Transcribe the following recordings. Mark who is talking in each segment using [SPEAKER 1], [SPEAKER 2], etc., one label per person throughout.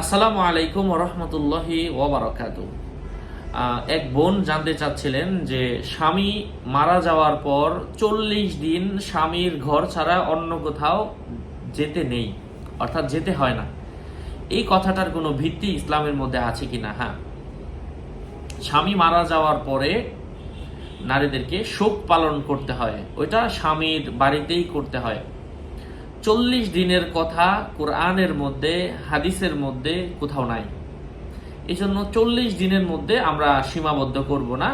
[SPEAKER 1] আসসালামু আলাইকুম রহমতুল্লাহি ওবরাকাত। এক বোন জানতে চাচ্ছিলেন যে স্বামী মারা যাওয়ার পর চল্লিশ দিন স্বামীর ঘর ছাড়া অন্য কোথাও যেতে নেই, অর্থাৎ যেতে হয় না। এই কথাটার কোনো ভিত্তি ইসলামের মধ্যে আছে কিনা হ্যাঁ। স্বামী মারা যাওয়ার পরে নারীদেরকে শোক পালন করতে হয়, ওইটা স্বামীর বাড়িতেই করতে হয়। চল্লিশ দিনের কথা কোরআনের মধ্যে, হাদিসের মধ্যে কোথাও নাই। এই জন্য চল্লিশ দিনের মধ্যে আমরা সীমাবদ্ধ করব না।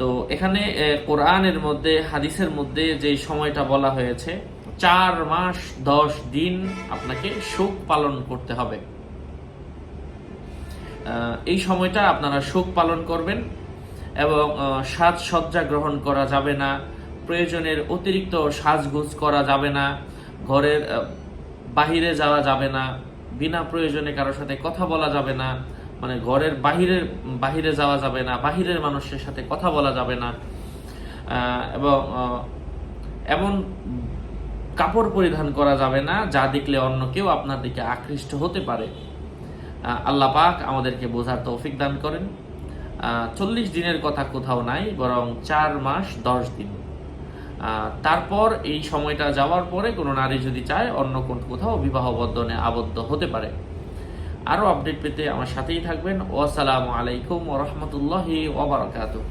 [SPEAKER 1] তো এখানে কোরআনের মধ্যে, হাদিসের মধ্যে যে সময়টা বলা হয়েছে, চার মাস দশ দিন আপনাকে শোক পালন করতে হবে। এই সময়টা আপনারা শোক পালন করবেন এবং সাজসজ্জা গ্রহণ করা যাবে না। প্রয়োজনের অতিরিক্ত সাজগোজ করা যাবে না, ঘরের বাহিরে যাওয়া যাবে না, বিনা প্রয়োজনে কারোর সাথে কথা বলা যাবে না মানে ঘরের বাহিরের বাহিরে যাওয়া যাবে না, বাহিরের মানুষের সাথে কথা বলা যাবে না এবং এমন কাপড় পরিধান করা যাবে না যা দেখলে অন্য কেউ আপনার দিকে আকৃষ্ট হতে পারে। আল্লাহ পাক আমাদেরকে বোঝার তৌফিক দান করেন। চল্লিশ দিনের কথা কোথাও নাই, বরং চার মাস দশ দিন। তারপর এই সময়টা যাওয়ার পরে কোনো নারী যদি চায়, অন্য কোন কোথাও বিবাহ বন্ধনে আবদ্ধ হতে পারে। আরও আপডেট পেতে আমার সাথেই থাকবেন। ওয়াসালামু আলাইকুম ওরহমতুল্লাহি ওবরাকাতুহ